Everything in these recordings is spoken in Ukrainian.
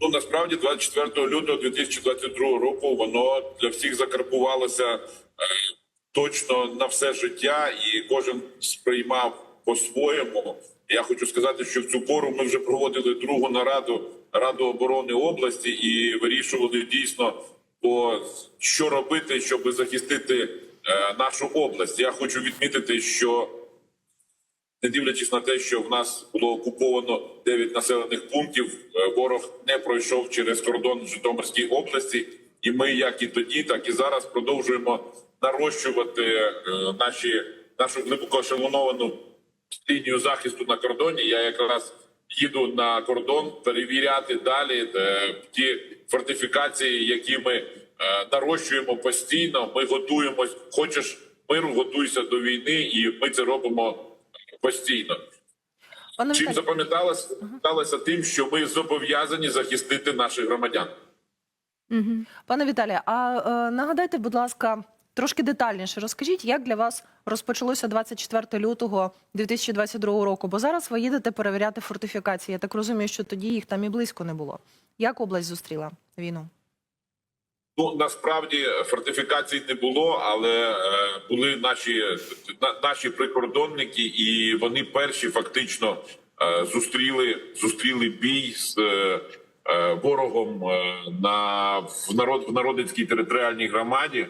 Ну насправді 24 лютого 2022 року воно для всіх закарбувалося е, точно на все життя, і кожен сприймав по-своєму. Я хочу сказати, що в цю пору ми вже проводили другу нараду Раду оборони області і вирішували дійсно, по що робити, щоб захистити е, нашу область. Я хочу відмітити, що не дивлячись на те, що в нас було окуповано 9 населених пунктів, е, ворог не пройшов через кордон в Житомирській області, і ми, як і тоді, так і зараз, продовжуємо нарощувати е, наші нашу глибоко ешелоновану лінію захисту на кордоні. Я якраз їду на кордон перевіряти далі е, ті фортифікації, які ми нарощуємо постійно. Ми готуємось. Хочеш миру, готуйся до війни, і ми це робимо постійно. Пане Чим Віталію, запам'яталося запам'яталося тим, що ми зобов'язані захистити наших громадян. пане Віталію, а е, нагадайте, будь ласка, трошки детальніше розкажіть, як для вас розпочалося 24 лютого 2022 року? Бо зараз ви їдете перевіряти фортифікації. Я так розумію, що тоді їх там і близько не було. Як область зустріла війну? Ну насправді фортифікацій не було, але е, були наші на, наші прикордонники, і вони перші фактично е, зустріли зустріли бій з е, ворогом на в народ в народницькій територіальній громаді.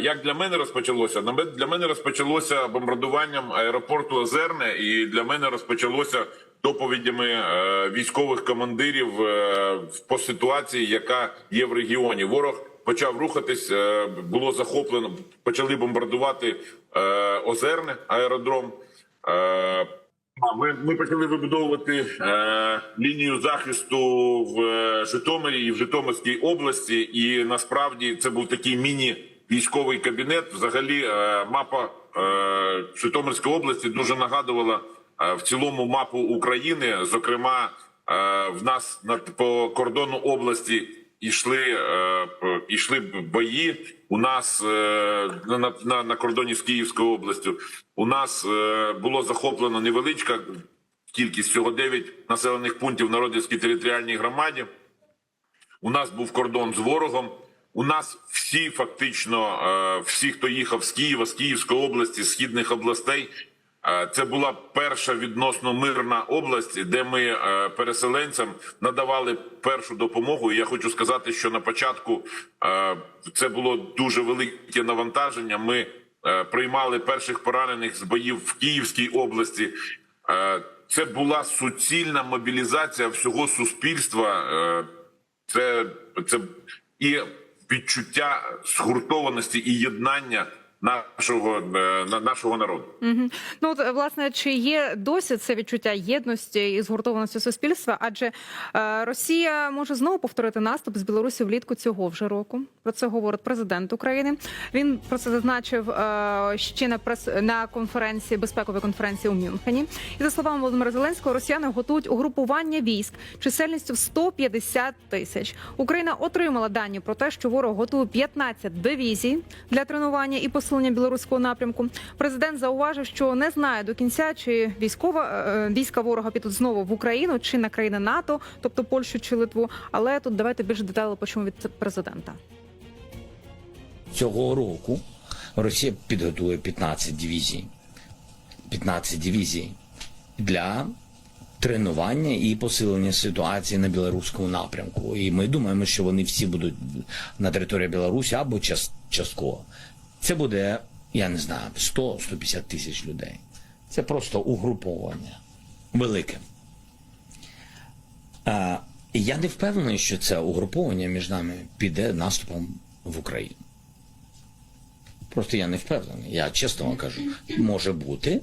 Як для мене розпочалося? Для мене розпочалося бомбардуванням аеропорту Озерне, і для мене розпочалося доповідями е, військових командирів е, по ситуації, яка є в регіоні. Ворог почав рухатись, е, було захоплено, почали бомбардувати Озерне аеродром. Ми, ми почали вибудовувати е, лінію захисту в Житомирі і в Житомирській області. І насправді це був такий міні-військовий кабінет. Взагалі, е, мапа е, Житомирської області дуже нагадувала в цілому мапу України. Зокрема, е, в нас на по кордону області йшли, е, йшли бої. У нас е, на, на, на кордоні з Київською областю. У нас е, було захоплено невеличка кількість всього 9 населених пунктів Народівській територіальній громаді. У нас був кордон з ворогом. У нас всі фактично, е, всі, хто їхав з Києва, з Київської області, з східних областей. Це була перша відносно мирна область, де ми е, переселенцям надавали першу допомогу. І я хочу сказати, що на початку е, це було дуже велике навантаження. Ми е, приймали перших поранених з боїв в Київській області. Це була суцільна мобілізація всього суспільства. Це, це і відчуття згуртованості і єднання нашого, е, нашого народу. Мгм. Ну от власне, чи є досі це відчуття єдності і згуртованості суспільства? Адже е, Росія може знову повторити наступ з Білорусі влітку цього вже року. Про це говорить президент України. Він про це зазначив е, ще на прес на конференції безпековій конференції у Мюнхені. І за словами Володимира Зеленського, росіяни готують угрупування військ чисельністю в 150 тисяч. Україна отримала дані про те, що ворог готує 15 дивізій для тренування і посилення білоруського напрямку. Президент зауважив, що не знає до кінця, чи військова е, війська ворога підуть знову в Україну чи на країни НАТО, тобто Польщу чи Литву. Але тут давайте більше деталей почнемо від президента. цього року Росія підготує 15 дивізій. 15 дивізій для тренування і посилення ситуації на білоруському напрямку. І ми думаємо, що вони всі будуть на території Білорусі або частково. Це буде, я не знаю, 100-150 тисяч людей. Це просто угруповання велике. А, я не впевнений, що це угруповання між нами піде наступом в Україну. Просто я не впевнений. Я чесно вам кажу, може бути,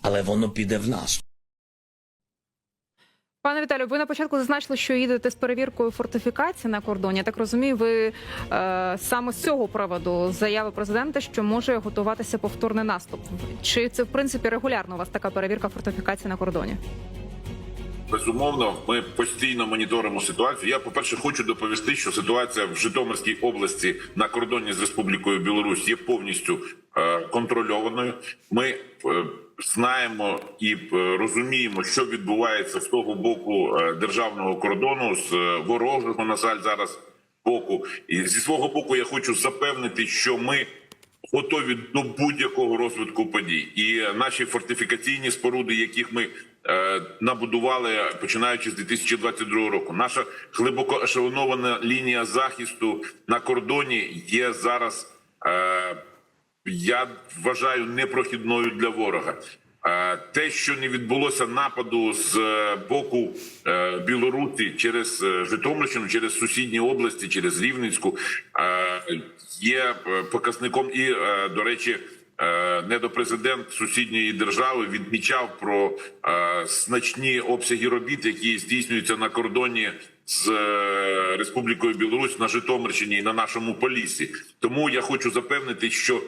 але воно піде в нас. Пане Віталію, ви на початку зазначили, що їдете з перевіркою фортифікації на кордоні. Я так розумію, ви е, саме з цього приводу заяви президента, що може готуватися повторний наступ. Чи це в принципі регулярно у вас така перевірка фортифікації на кордоні? Безумовно, ми постійно моніторимо ситуацію. Я, по-перше, хочу доповісти, що ситуація в Житомирській області на кордоні з Республікою Білорусь є повністю е, контрольованою. Ми е, знаємо і е, розуміємо, що відбувається з того боку е, державного кордону, з е, ворожого, на жаль, зараз боку. І зі свого боку я хочу запевнити, що ми готові до будь-якого розвитку подій. І наші фортифікаційні споруди, яких ми набудували починаючи з 2022 року, наша глибоко ешелонована лінія захисту на кордоні є зараз. Я вважаю непрохідною для ворога. Те, що не відбулося нападу з е, боку е, Білорусі через е, Житомирщину, через сусідні області, через Рівненську, є показником. І, до речі, е, недопрезидент сусідньої держави відмічав про значні обсяги робіт, які здійснюються на кордоні з Республікою Білорусь на Житомирщині і на нашому Поліссі. Тому я хочу запевнити, що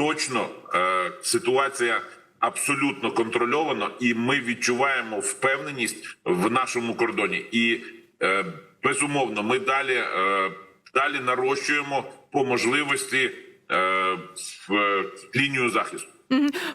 точно е, ситуація абсолютно контрольована, і ми відчуваємо впевненість в нашому кордоні. І е, безумовно, ми далі, е, далі нарощуємо по можливості е, в, е, лінію захисту.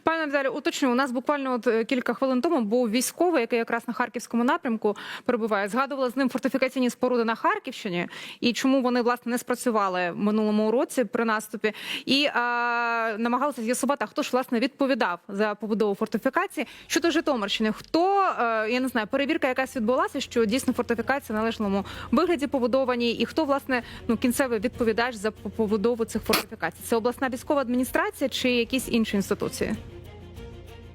Пане Віталію, уточню, у нас буквально от е, кілька хвилин тому був військовий, який якраз на харківському напрямку перебуває. Згадували з ним фортифікаційні споруди на Харківщині і чому вони власне не спрацювали в минулому році при наступі, і а, намагалися з'ясувати, хто ж власне відповідав за побудову фортифікації. Щодо Житомирщини, хто е, я не знаю, перевірка якась відбулася, що дійсно фортифікації в належному вигляді побудовані, і хто власне ну кінцевий відповідач за побудову цих фортифікацій? Це обласна військова адміністрація чи якісь інші інституції?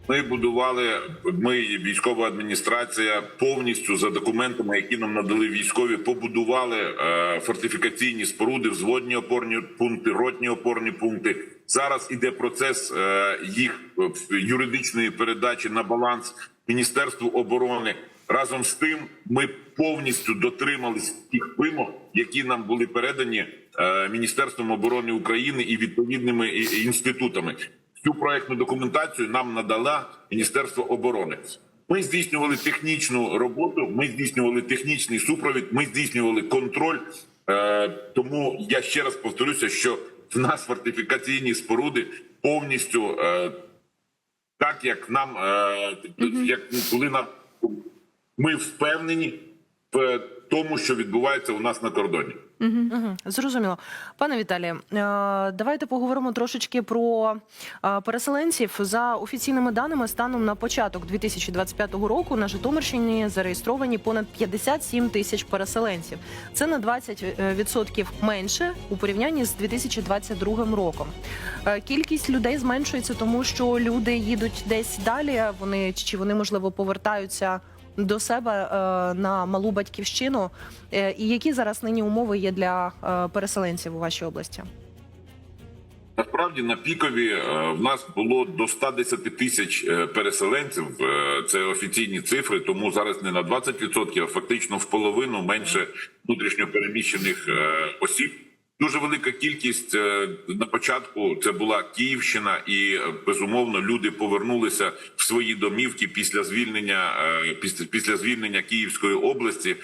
Ми будували. Ми військова адміністрація повністю за документами, які нам надали військові, побудували е, фортифікаційні споруди, взводні опорні пункти, ротні опорні пункти. Зараз іде процес е, їх е, юридичної передачі на баланс Міністерству оборони. Разом з тим, ми повністю дотримались тих вимог, які нам були передані Міністерством оборони України і відповідними інститутами. Цю проектну документацію нам надала Міністерство оборони. Ми здійснювали технічну роботу, ми здійснювали технічний супровід, ми здійснювали контроль. Е, тому я ще раз повторюся, що в нас фортифікаційні споруди повністю е, так, як нам е, як коли нам ми впевнені в тому, що відбувається у нас на кордоні. Угу, зрозуміло. Пане Віталію, е, давайте поговоримо трошечки про е, переселенців. За офіційними даними, станом на початок 2025 року на Житомирщині зареєстровані понад 57 тисяч переселенців. Це на 20% менше у порівнянні з 2022 роком. Е, Кількість людей зменшується, тому що люди їдуть десь далі. Вони чи вони можливо повертаються до себе е, на малу батьківщину. Е, І які зараз нині умови є для е, переселенців у вашій області? Насправді на пікові в нас було до 110 тисяч переселенців. Це офіційні цифри, тому зараз не на 20%, а фактично в половину менше внутрішньопереміщених е, осіб. Дуже велика кількість е, на початку це була Київщина, і е, безумовно люди повернулися в свої домівки після звільнення е, після, звільнення Київської області.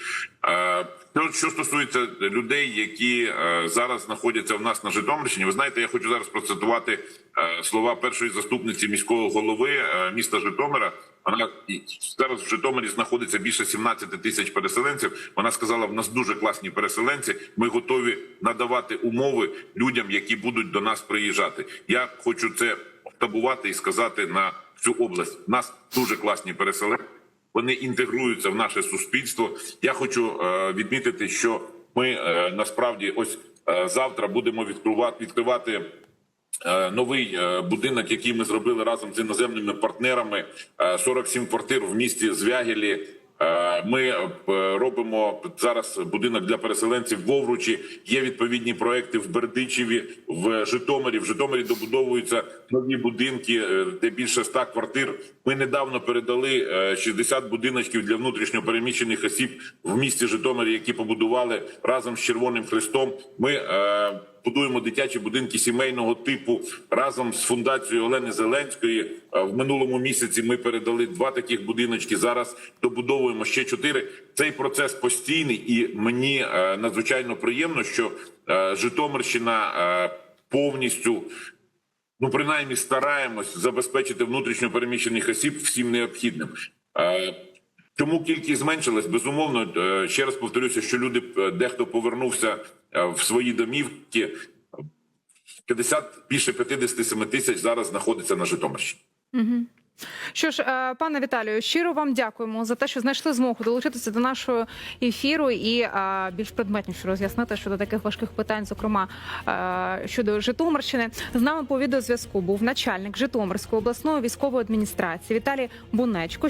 Що, стосується людей, які зараз знаходяться в нас на Житомирщині, ви знаєте, я хочу зараз процитувати слова першої заступниці міського голови міста Житомира. Вона зараз в Житомирі знаходиться більше 17 тисяч переселенців. Вона сказала: в нас дуже класні переселенці. Ми готові надавати умови людям, які будуть до нас приїжджати. Я хочу це табувати і сказати на всю область. У нас дуже класні переселенці. Вони інтегруються в наше суспільство. Я хочу е, відмітити, що ми е, насправді ось е, завтра будемо відкривати відкривати. Е, Новий е, будинок, який ми зробили разом з іноземними партнерами, е, 47 квартир в місті Звягелі. Е, Ми е, робимо зараз будинок для переселенців в Овручі. Є відповідні проекти в Бердичеві, в Житомирі. В Житомирі добудовуються нові будинки, е, де більше 100 квартир. Ми недавно передали е, 60 будиночків для внутрішньопереміщених осіб в місті Житомирі, які побудували разом з Червоним Хрестом. Ми е, будуємо дитячі будинки сімейного типу разом з фундацією Олени Зеленської. Е, В минулому місяці ми передали два таких будиночки. Зараз добудовуємо ще чотири. Цей процес постійний, і мені е, надзвичайно приємно, що е, Житомирщина повністю ну принаймні стараємось забезпечити внутрішньо переміщених осіб всім необхідним. Чому кількість зменшилась? Безумовно, ще раз повторюся, що люди дехто повернувся в свої домівки. 50, більше 57 тисяч зараз знаходиться на Житомирщині. Що ж, е, пане Віталію, щиро вам дякуємо за те, що знайшли змогу долучитися до нашого ефіру і е, більш предметніше роз'яснити щодо таких важких питань, зокрема е, щодо Житомирщини. З нами по відеозв'язку був начальник Житомирської обласної військової адміністрації Віталій Бунечко.